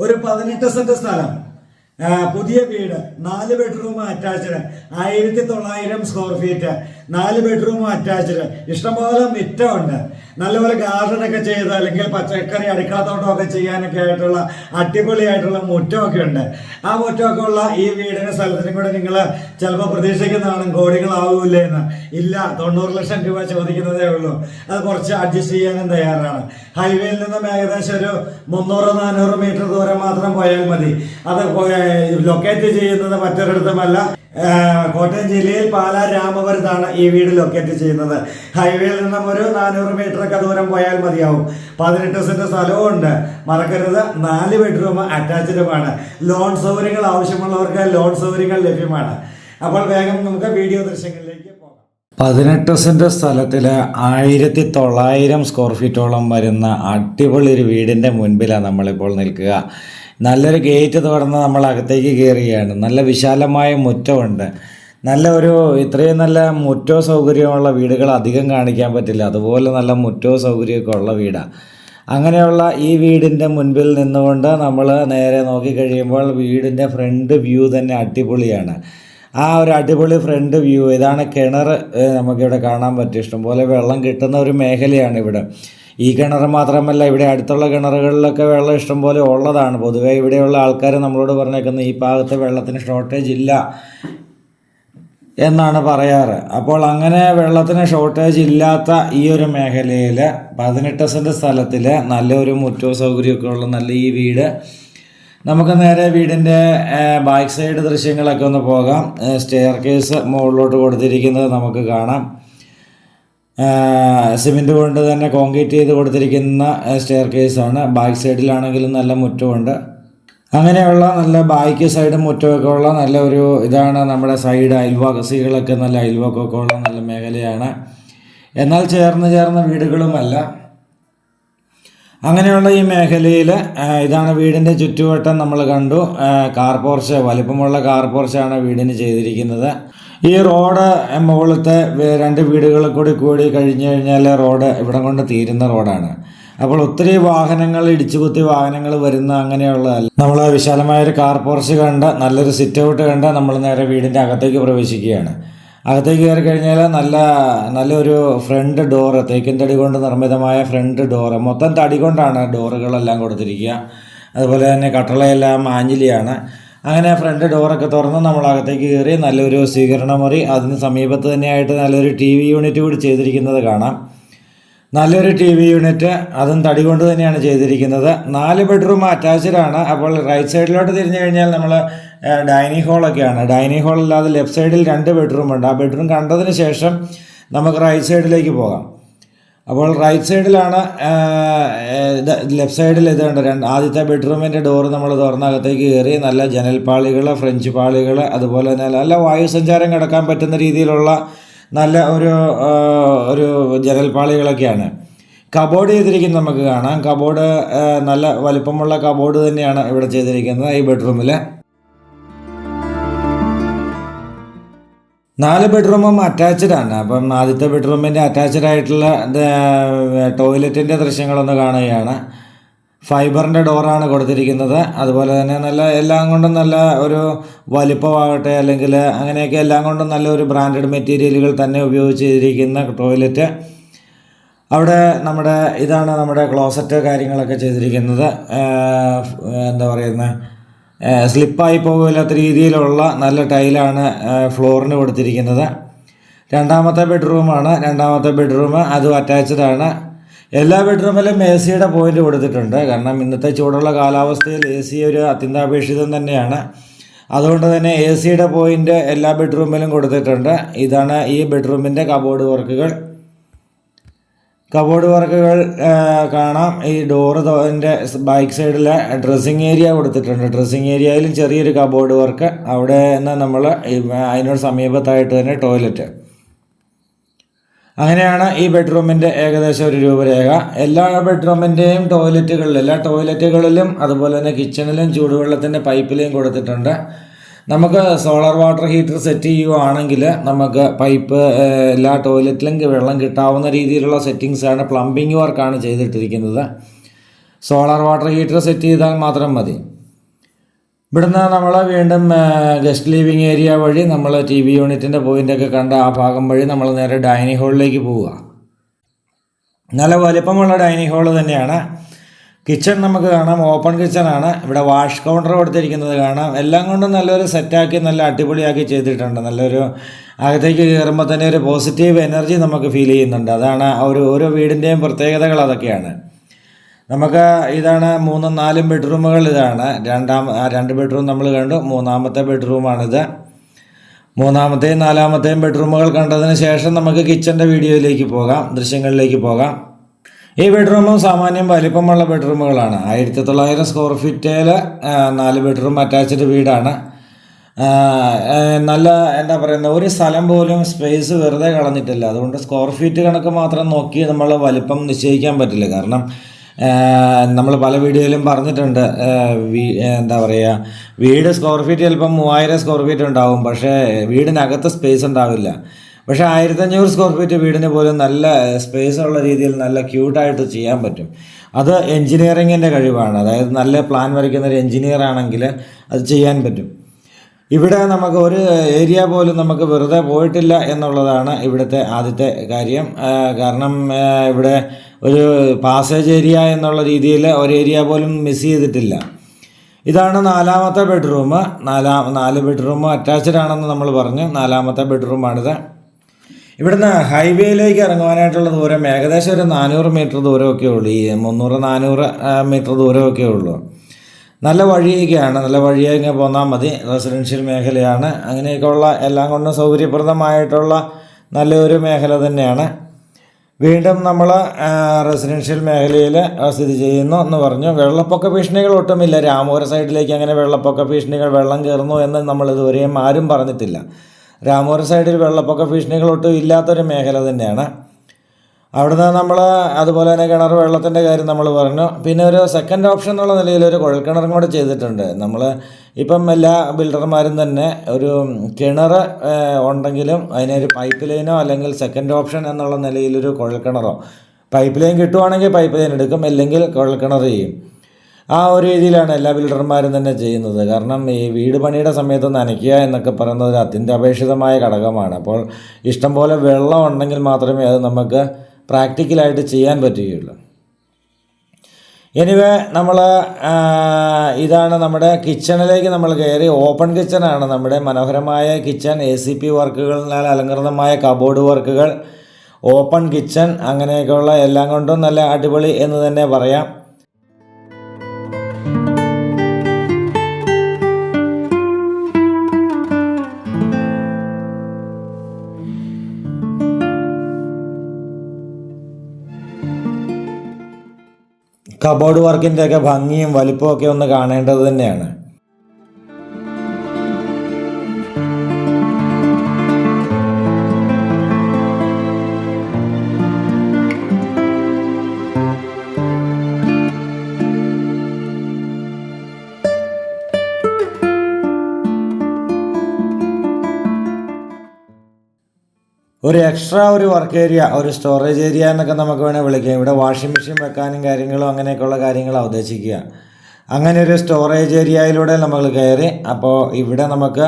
ഒരു പതിനെട്ട് സെന്റ് സ്ഥലം. പുതിയ വീട് നാല് ബെഡ്റൂം അറ്റാച്ച്ഡ് ആയിരത്തി തൊള്ളായിരം സ്ക്വയർ ഫീറ്റ് നാല് ബെഡ്റൂം അറ്റാച്ച്ഡ് ഇഷ്ടംപോലെ മിറ്റമുണ്ട്. നല്ലപോലെ ഗാർഡൻ ഒക്കെ ചെയ്ത് അല്ലെങ്കിൽ പച്ചക്കറി അടുക്കളത്തോട്ടം ഒക്കെ ചെയ്യാനൊക്കെ ആയിട്ടുള്ള അടിപൊളിയായിട്ടുള്ള മുറ്റമൊക്കെ ഉണ്ട്. ആ മുറ്റമൊക്കെ ഉള്ള ഈ വീടിന് സ്ഥലത്തിനും കൂടെ നിങ്ങൾ ചിലപ്പോൾ പ്രതീക്ഷിക്കുന്നതാണ് കോടികളാവൂലേ എന്ന്. ഇല്ല തൊണ്ണൂറ് ലക്ഷം രൂപ ചോദിക്കുന്നതേ ഉള്ളൂ. അത് കുറച്ച് അഡ്ജസ്റ്റ് ചെയ്യാനും തയ്യാറാണ്. ഹൈവേയിൽ നിന്നും ഏകദേശം ഒരു മുന്നൂറ് നാനൂറ് മീറ്റർ ദൂരം മാത്രം പോയാൽ മതി. അത് ലൊക്കേറ്റ് ചെയ്യുന്നത് മറ്റൊരിടത്തുമല്ല. കോട്ടയം ജില്ലയിൽ പാലാ രാമപുരത്താണ് ഈ വീട് ലൊക്കേറ്റ് ചെയ്യുന്നത്. ഹൈവേയിൽ നിന്നും ഒരു നാനൂറ് മീറ്റർ ഒക്കെ ദൂരം പോയാൽ മതിയാവും. പതിനെട്ട് സെന്റ് സ്ഥലവും ഉണ്ട് മറക്കരുത്. നാല് ബെഡ്റൂം അറ്റാച്ച്ഡുമാണ് ലോൺ സൗകര്യങ്ങൾ ആവശ്യമുള്ളവർക്ക് ലോൺ സൗകര്യങ്ങൾ ലഭ്യമാണ്. അപ്പോൾ വേഗം നമുക്ക് വീഡിയോ ദൃശ്യങ്ങളിലേക്ക് പോകാം. പതിനെട്ട് സെന്റ് സ്ഥലത്തിൽ ആയിരത്തി തൊള്ളായിരം സ്ക്വയർ ഫീറ്റോളം വരുന്ന അടിപൊളി ഒരു വീടിന്റെ മുൻപിലാണ് നമ്മളിപ്പോൾ നിൽക്കുക. നല്ലൊരു ഗേറ്റ് തുറന്ന് നമ്മൾ അകത്തേക്ക് കയറുകയാണ് നല്ല വിശാലമായ മുറ്റമുണ്ട്. നല്ല ഒരു ഇത്രയും നല്ല മുറ്റോ സൗകര്യമുള്ള വീടുകൾ അധികം കാണിക്കാൻ പറ്റില്ല. അതുപോലെ നല്ല മുറ്റോ സൗകര്യമൊക്കെ ഉള്ള വീടാണ് അങ്ങനെയുള്ള ഈ വീടിന്റെ മുൻപിൽ നിന്നുകൊണ്ട് നമ്മൾ നേരെ നോക്കിക്കഴിയുമ്പോൾ വീടിന്റെ ഫ്രണ്ട് വ്യൂ തന്നെ അടിപൊളിയാണ്. ആ ഒരു അടിപൊളി ഫ്രണ്ട് വ്യൂ ഇതാണ് കിണർ നമുക്കിവിടെ കാണാൻ പറ്റും. ഇഷ്ടംപോലെ വെള്ളം കിട്ടുന്ന ഒരു മേഖലയാണ് ഇവിടെ. ഈ കിണർ മാത്രമല്ല ഇവിടെ അടുത്തുള്ള കിണറുകളിലൊക്കെ വെള്ളം ഇഷ്ടംപോലെ ഉള്ളതാണ്. പൊതുവേ ഇവിടെയുള്ള ആൾക്കാർ നമ്മളോട് പറഞ്ഞേക്കുന്നത് ഈ ഭാഗത്ത് വെള്ളത്തിന് ഷോർട്ടേജ് ഇല്ല എന്നാണ് പറയാറ്. അപ്പോൾ അങ്ങനെ വെള്ളത്തിന് ഷോർട്ടേജ് ഇല്ലാത്ത ഈ ഒരു മേഖലയിൽ പതിനെട്ട് സെന്റ് സ്ഥലത്തിൽ നല്ലൊരു മുറ്റവും സൗകര്യമൊക്കെ ഉള്ള നല്ല ഈ വീട്. നമുക്ക് നേരെ വീടിന്റെ ബാക്ക് സൈഡ് ദൃശ്യങ്ങളൊക്കെ ഒന്ന് പോകാം. സ്റ്റെയർ കേസ് മുകളിലോട്ട് കൊടുത്തിരിക്കുന്നത് നമുക്ക് കാണാം. സിമെന്റ് കൊണ്ട് തന്നെ കോൺക്രീറ്റ് ചെയ്ത് കൊടുത്തിരിക്കുന്ന സ്റ്റെയർ കേസാണ് ബാക്ക് സൈഡിലാണെങ്കിലും നല്ല മുറ്റമുണ്ട്. അങ്ങനെയുള്ള നല്ല ബാക്ക് സൈഡും മുറ്റമൊക്കെ ഉള്ള നല്ല ഒരു ഇതാണ് നമ്മുടെ സൈഡ് അയൽവാസികളൊക്കെ നല്ല അയൽവക്കമൊക്കെ ഉള്ള നല്ല മേഖലയാണ്. എന്നാൽ ചേർന്ന് ചേർന്ന വീടുകളുമല്ല. അങ്ങനെയുള്ള ഈ മേഖലയിൽ ഇതാണ് വീടിന്റെ ചുറ്റുവട്ടം നമ്മൾ കണ്ടു. കാർ പോർച്ച് വലിപ്പമുള്ള കാർ പോർച്ചാണ് വീടിന് ചെയ്തിരിക്കുന്നത്. ഈ റോഡ് മുകളിലത്തെ രണ്ട് വീടുകൾ കൂടി കൂടി കഴിഞ്ഞു കഴിഞ്ഞാൽ റോഡ് ഇവിടം കൊണ്ട് തീരുന്ന റോഡാണ്. അപ്പോൾ ഒത്തിരി വാഹനങ്ങൾ ഇടിച്ചു കുത്തി വാഹനങ്ങൾ വരുന്ന അങ്ങനെയുള്ളതല്ല. നമ്മൾ വിശാലമായൊരു കാർ പോർച്ച് കണ്ട് നല്ലൊരു സിറ്റ് ഔട്ട് കണ്ട് നമ്മൾ നേരെ വീടിന്റെ അകത്തേക്ക് പ്രവേശിക്കുകയാണ്. അകത്തേക്ക് കയറി കഴിഞ്ഞാൽ നല്ല നല്ലൊരു ഫ്രണ്ട് ഡോറ് തേക്കിൻ തടി കൊണ്ട് നിർമ്മിതമായ ഫ്രണ്ട് ഡോറ് മൊത്തം തടി കൊണ്ടാണ് ഡോറുകളെല്ലാം കൊടുത്തിരിക്കുക. അതുപോലെ തന്നെ കട്ടളയെല്ലാം മാഞ്ഞിലിയാണ്. അങ്ങനെ ഫ്രണ്ട് ഡോറൊക്കെ തുറന്ന് നമ്മൾ അകത്തേക്ക് കയറി നല്ലൊരു സ്വീകരണ മുറി അതിന് സമീപത്ത് തന്നെയായിട്ട് നല്ലൊരു ടി വി യൂണിറ്റ് കൂടി ചെയ്തിരിക്കുന്നത് കാണാം. നല്ലൊരു ടി വി യൂണിറ്റ് അതും തടി കൊണ്ട് തന്നെയാണ് ചെയ്തിരിക്കുന്നത്. നാല് ബെഡ്റൂം അറ്റാച്ച്ഡ് ആണ് അപ്പോൾ റൈറ്റ് സൈഡിലോട്ട് തിരിഞ്ഞു കഴിഞ്ഞാൽ നമ്മൾ ഡൈനിങ് ഹാളൊക്കെയാണ് ഡൈനിങ് ഹാൾ അല്ലാതെ ലെഫ്റ്റ് സൈഡിൽ രണ്ട് ബെഡ്റൂം ഉണ്ട്. ആ ബെഡ്റൂം കണ്ടതിന് ശേഷം നമുക്ക് റൈറ്റ് സൈഡിലേക്ക് പോകാം. അപ്പോൾ റൈറ്റ് സൈഡിലാണ് ലെഫ്റ്റ് സൈഡിൽ ഇതുണ്ട്. രണ്ട് ആദ്യത്തെ ബെഡ്റൂമിന്റെ ഡോറ് നമ്മൾ തുറന്നകത്തേക്ക് കയറി നല്ല ജനൽപ്പാളികൾ ഫ്രഞ്ച് പാളികൾ അതുപോലെ തന്നെ നല്ല വായുസഞ്ചാരം കിടക്കാൻ പറ്റുന്ന രീതിയിലുള്ള നല്ല ഒരു ഒരു ജനൽപ്പാളികളൊക്കെയാണ് കബോർഡ് ചെയ്തിരിക്കുന്നത് നമുക്ക് കാണാം. കബോർഡ് നല്ല വലുപ്പമുള്ള കബോർഡ് തന്നെയാണ് ഇവിടെ ചെയ്തിരിക്കുന്നത് ഈ ബെഡ്റൂമിൽ നാല് ബെഡ്റൂമും അറ്റാച്ച്ഡ് ആണ്. അപ്പം ആദ്യത്തെ ബെഡ്റൂമിന്റെ അറ്റാച്ച്ഡ് ആയിട്ടുള്ള ടോയ്ലറ്റിന്റെ ദൃശ്യങ്ങളൊന്ന് കാണുകയാണ്. ഫൈബറിന്റെ ഡോറാണ് കൊടുത്തിരിക്കുന്നത്. അതുപോലെ തന്നെ നല്ല എല്ലാം കൊണ്ടും നല്ല ഒരു വലിപ്പമാകട്ടെ അല്ലെങ്കിൽ അങ്ങനെയൊക്കെ എല്ലാം കൊണ്ടും നല്ല ഒരു ബ്രാൻഡഡ് മെറ്റീരിയലുകൾ തന്നെ ഉപയോഗിച്ച് ചെയ്തിരിക്കുന്ന ടോയ്ലറ്റ് അവിടെ നമ്മുടെ ഇതാണ് നമ്മുടെ ക്ലോസറ്റ് കാര്യങ്ങളൊക്കെ ചെയ്തിരിക്കുന്നത്. എന്താ പറയുന്നത് സ്ലിപ്പായി പോകില്ലാത്ത രീതിയിലുള്ള നല്ല ടൈലാണ് ഫ്ലോറിന് കൊടുത്തിരിക്കുന്നത്. രണ്ടാമത്തെ ബെഡ്റൂമാണ് രണ്ടാമത്തെ ബെഡ്റൂം അതും അറ്റാച്ച്ഡ് ആണ് എല്ലാ ബെഡ്റൂമിലും എ സിയുടെ പോയിന്റ് കൊടുത്തിട്ടുണ്ട്. കാരണം ഇന്നത്തെ ചൂടുള്ള കാലാവസ്ഥയിൽ എ സി ഒരു അത്യന്താപേക്ഷിതം തന്നെയാണ്. അതുകൊണ്ട് തന്നെ എ സിയുടെ പോയിന്റ് എല്ലാ ബെഡ്റൂമിലും കൊടുത്തിട്ടുണ്ട്. ഇതാണ് ഈ ബെഡ്റൂമിന്റെ കബോർഡ് വർക്കുകൾ. കബോർഡ് വർക്കുകൾ കാണാം. ഈ ഡോറ് അതിന്റെ ബാക്ക് സൈഡിലെ ഡ്രസ്സിങ് ഏരിയ കൊടുത്തിട്ടുണ്ട്. ഡ്രസ്സിങ് ഏരിയയിലും ചെറിയൊരു കബോർഡ് വർക്ക്. അവിടെ നിന്ന് നമ്മൾ അതിനോട് സമീപത്തായിട്ട് തന്നെ ടോയ്ലറ്റ്. അങ്ങനെയാണ് ഈ ബെഡ്റൂമിന്റെ ഏകദേശം ഒരു രൂപരേഖ. എല്ലാ ബെഡ്റൂമിന്റെയും ടോയ്ലറ്റുകളിലും എല്ലാ ടോയ്ലറ്റുകളിലും അതുപോലെ തന്നെ കിച്ചണിലും ചൂടുവെള്ളത്തിന്റെ പൈപ്പിലെയും കൊടുത്തിട്ടുണ്ട്. നമുക്ക് സോളാർ വാട്ടർ ഹീറ്റർ സെറ്റ് ചെയ്യുവാണെങ്കിൽ നമുക്ക് പൈപ്പ് എല്ലാ ടോയ്ലറ്റിലും വെള്ളം കിട്ടാവുന്ന രീതിയിലുള്ള സെറ്റിങ്സാണ് പ്ലംബിംഗ് വർക്കാണ് ചെയ്തിട്ടിരിക്കുന്നത്. സോളാർ വാട്ടർ ഹീറ്റർ സെറ്റ് ചെയ്താൽ മാത്രം മതി. ഇവിടുന്ന് നമ്മൾ വീണ്ടും ഗസ്റ്റ് ലിവിങ് ഏരിയ വഴി നമ്മൾ ടി വി യൂണിറ്റിന്റെ പോയിന്റൊക്കെ കണ്ട ആ ഭാഗം വഴി നമ്മൾ നേരെ ഡൈനിങ് ഹാളിലേക്ക് പോവുക. നല്ല വലിപ്പമുള്ള ഡൈനിങ് ഹാൾ തന്നെയാണ്. കിച്ചൺ നമുക്ക് കാണാം. ഓപ്പൺ കിച്ചണാണ് ഇവിടെ വാഷ് കൗണ്ടർ കൊടുത്തിരിക്കുന്നത് കാണാം. എല്ലാം കൊണ്ടും നല്ലൊരു സെറ്റാക്കി നല്ല അടിപൊളിയാക്കി ചെയ്തിട്ടുണ്ട്. നല്ലൊരു അകത്തേക്ക് കയറുമ്പോൾ തന്നെ ഒരു പോസിറ്റീവ് എനർജി നമുക്ക് ഫീൽ ചെയ്യുന്നുണ്ട്. അതാണ് ഒരു ഓരോ വീടിന്റെയും പ്രത്യേകതകൾ അതൊക്കെയാണ്. നമുക്ക് ഇതാണ് മൂന്നും നാലും ബെഡ്റൂമുകൾ ഇതാണ്. രണ്ടാം രണ്ട് ബെഡ്റൂം നമ്മൾ കണ്ടു. മൂന്നാമത്തെ ബെഡ്റൂമാണിത് മൂന്നാമത്തെയും നാലാമത്തെയും ബെഡ്റൂമുകൾ കണ്ടതിന് ശേഷം നമുക്ക് കിച്ചന്റെ വീഡിയോയിലേക്ക് പോകാം. ദൃശ്യങ്ങളിലേക്ക് പോകാം. ഈ ബെഡ്റൂമും സാമാന്യം വലിപ്പമുള്ള ബെഡ്റൂമുകളാണ്. ആയിരത്തി തൊള്ളായിരം സ്ക്വയർ ഫീറ്റിൽ നാല് ബെഡ്റൂം അറ്റാച്ച്ഡ് വീടാണ്. നല്ല എന്താ പറയുന്നത് ഒരു സ്ഥലം പോലും സ്പേസ് വെറുതെ കളഞ്ഞിട്ടില്ല. അതുകൊണ്ട് സ്ക്വയർ ഫീറ്റ് കണക്ക് മാത്രം നോക്കി നമ്മൾ വലിപ്പം നിശ്ചയിക്കാൻ പറ്റില്ല. കാരണം നമ്മൾ പല വീഡിയോയിലും പറഞ്ഞിട്ടുണ്ട് എന്താ പറയുക വീട് സ്ക്വയർ ഫീറ്റ് ചിലപ്പം മൂവായിരം സ്ക്വയർ ഫീറ്റ് ഉണ്ടാവും. പക്ഷേ വീടിനകത്ത് സ്പേസ് ഉണ്ടാവില്ല. പക്ഷേ ആയിരത്തഞ്ഞൂറ് സ്ക്വയർ ഫീറ്റ് വീടിന് പോലും നല്ല സ്പേസ് ഉള്ള രീതിയിൽ നല്ല ക്യൂട്ടായിട്ട് ചെയ്യാൻ പറ്റും. അത് എൻജിനീയറിങ്ങിന്റെ കഴിവാണ്. അതായത് നല്ല പ്ലാൻ വരയ്ക്കുന്ന ഒരു എൻജിനീയർ ആണെങ്കിൽ അത് ചെയ്യാൻ പറ്റും. ഇവിടെ നമുക്ക് ഒരു ഏരിയ പോലും നമുക്ക് വെറുതെ പോയിട്ടില്ല എന്നുള്ളതാണ് ഇവിടുത്തെ ആദ്യത്തെ കാര്യം. കാരണം ഇവിടെ ഒരു പാസേജ് ഏരിയ എന്നുള്ള രീതിയിൽ ഒരു ഏരിയ പോലും മിസ് ചെയ്തിട്ടില്ല. ഇതാണ് നാലാമത്തെ ബെഡ്റൂം നാലാം നാല് ബെഡ്റൂം അറ്റാച്ച്ഡ് ആണെന്ന് നമ്മൾ പറഞ്ഞു. നാലാമത്തെ ബെഡ്റൂമാണിത് ഇവിടുന്ന് ഹൈവേയിലേക്ക് ഇറങ്ങുവാനായിട്ടുള്ള ദൂരം ഏകദേശം ഒരു നാനൂറ് മീറ്റർ ദൂരമൊക്കെ ഉള്ളൂ. ഈ മുന്നൂറ് നാനൂറ് മീറ്റർ ദൂരമൊക്കെ ഉള്ളൂ. നല്ല വഴിയൊക്കെയാണ്. നല്ല വഴിയൊക്കെ പോന്നാൽ മതി. റെസിഡൻഷ്യൽ മേഖലയാണ്. അങ്ങനെയൊക്കെയുള്ള എല്ലാം കൊണ്ടും സൗകര്യപ്രദമായിട്ടുള്ള നല്ലൊരു മേഖല തന്നെയാണ്. വീണ്ടും നമ്മൾ റെസിഡൻഷ്യൽ മേഖലയിൽ സ്ഥിതി ചെയ്യുന്നു എന്ന് പറഞ്ഞു. വെള്ളപ്പൊക്ക ഭീഷണികൾ ഒട്ടുമില്ല. രാമപുര സൈഡിലേക്ക് അങ്ങനെ വെള്ളപ്പൊക്ക ഭീഷണികൾ വെള്ളം കയറുന്നു എന്ന് നമ്മൾ ഇതുവരെയും ആരും പറഞ്ഞിട്ടില്ല. രാമപുരം സൈഡിൽ വെള്ളപ്പൊക്ക ഭീഷണികൾ ഒട്ടും ഇല്ലാത്തൊരു മേഖല തന്നെയാണ്. അവിടുന്ന് നമ്മൾ അതുപോലെ തന്നെ കിണർ വെള്ളത്തിന്റെ കാര്യം നമ്മൾ പറഞ്ഞു. പിന്നെ ഒരു സെക്കൻഡ് ഓപ്ഷൻ എന്നുള്ള നിലയിൽ ഒരു കുഴൽക്കിണറും കൂടെ ചെയ്തിട്ടുണ്ട്. നമ്മൾ ഇപ്പം എല്ലാ ബിൽഡർമാരും തന്നെ ഒരു കിണർ ഉണ്ടെങ്കിലും ഉണ്ടെങ്കിലും അതിനൊരു പൈപ്പ് ലൈനോ അല്ലെങ്കിൽ സെക്കൻഡ് ഓപ്ഷൻ എന്നുള്ള നിലയിലൊരു കുഴൽക്കിണറോ പൈപ്പ് ലൈൻ കിട്ടുവാണെങ്കിൽ പൈപ്പ് ലൈൻ എടുക്കും. അല്ലെങ്കിൽ കുഴൽക്കിണർ ചെയ്യും. ആ ഒരു രീതിയിലാണ് എല്ലാ ബിൽഡർമാരും തന്നെ ചെയ്യുന്നത്. കാരണം ഈ വീട് പണിയുടെ സമയത്ത് നനയ്ക്കുക എന്നൊക്കെ പറയുന്നത് ഒരു അത്യന്താപേക്ഷിതമായ ഘടകമാണ്. അപ്പോൾ ഇഷ്ടംപോലെ വെള്ളം ഉണ്ടെങ്കിൽ മാത്രമേ അത് നമുക്ക് പ്രാക്ടിക്കലായിട്ട് ചെയ്യാൻ പറ്റുകയുള്ളൂ. എനിവേ നമ്മൾ ഇതാണ് നമ്മുടെ കിച്ചണിലേക്ക് നമ്മൾ കയറി. ഓപ്പൺ കിച്ചണാണ് നമ്മുടെ മനോഹരമായ കിച്ചൺ. എ സി പി വർക്കുകളിനാൽ അലങ്കൃതമായ കബോർഡ് വർക്കുകൾ. ഓപ്പൺ കിച്ചൺ അങ്ങനെയൊക്കെയുള്ള എല്ലാം കൊണ്ടും നല്ല അടിപൊളി എന്ന് തന്നെ പറയാം. കബോർഡ് വർക്കിന്റെയൊക്കെ ഭംഗിയും വലിപ്പമൊക്കെ ഒന്ന് കാണേണ്ടത് തന്നെയാണ്. ഒരു എക്സ്ട്രാ ഒരു വർക്ക് ഏരിയ ഒരു സ്റ്റോറേജ് ഏരിയ എന്നൊക്കെ നമുക്ക് വേണേൽ വിളിക്കാം. ഇവിടെ വാഷിംഗ് മെഷീൻ വെക്കാനും കാര്യങ്ങളും അങ്ങനെയൊക്കെയുള്ള കാര്യങ്ങളാണ് ഉദ്ദേശിക്കുക. അങ്ങനെ ഒരു സ്റ്റോറേജ് ഏരിയയിലൂടെ നമ്മൾ കയറി. അപ്പോൾ ഇവിടെ നമുക്ക്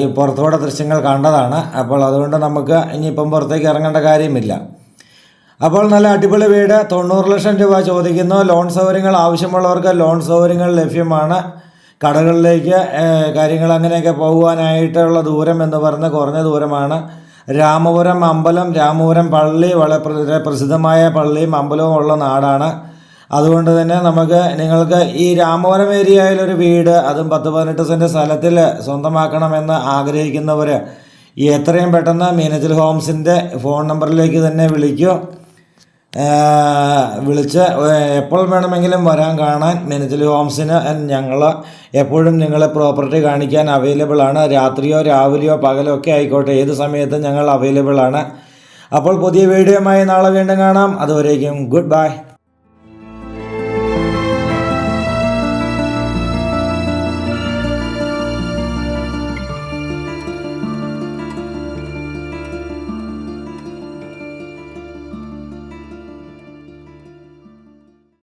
ഈ പുറത്തുകൂടെ ദൃശ്യങ്ങൾ കണ്ടതാണ്. അപ്പോൾ അതുകൊണ്ട് നമുക്ക് ഇനിയിപ്പം പുറത്തേക്ക് ഇറങ്ങേണ്ട കാര്യമില്ല. അപ്പോൾ നല്ല അടിപൊളി വീട്. തൊണ്ണൂറ് ലക്ഷം രൂപ ചോദിക്കുന്നു. ലോൺ സൗകര്യങ്ങൾ ആവശ്യമുള്ളവർക്ക് ലോൺ സൗകര്യങ്ങൾ ലഭ്യമാണ്. കടകളിലേക്ക് കാര്യങ്ങൾ അങ്ങനെയൊക്കെ പോകുവാനായിട്ടുള്ള ദൂരം എന്ന് പറഞ്ഞ് കുറഞ്ഞ ദൂരമാണ്. രാമപുരം അമ്പലം രാമപുരം പള്ളി വളരെ പ്രസിദ്ധമായ പള്ളിയും അമ്പലവും ഉള്ള നാടാണ്. അതുകൊണ്ട് തന്നെ നമുക്ക് നിങ്ങൾക്ക് ഈ രാമപുരം ഏരിയയിൽ ഒരു വീട് അതും പത്ത് പതിനെട്ട് സെന്റ് സ്ഥലത്തിൽ സ്വന്തമാക്കണമെന്ന് ആഗ്രഹിക്കുന്നവർ എത്രയും പെട്ടെന്ന് മീനച്ചിൽ ഹോംസിന്റെ ഫോൺ നമ്പറിലേക്ക് തന്നെ വിളിക്കൂ. വിളിച്ച് എപ്പോൾ വേണമെങ്കിലും വരാൻ കാണാൻ മീനച്ചിൽ ഹോംസിന് ഞങ്ങൾ എപ്പോഴും നിങ്ങളെ പ്രോപ്പർട്ടി കാണിക്കാൻ അവൈലബിൾ ആണ്. രാത്രിയോ രാവിലെയോ പകലോ ഒക്കെ ആയിക്കോട്ടെ. ഏത് സമയത്തും ഞങ്ങൾ അവൈലബിൾ ആണ്. അപ്പോൾ പുതിയ വീഡിയോയുമായി നാളെ വീണ്ടും കാണാം. അതുവരേക്കും ഗുഡ് ബൈ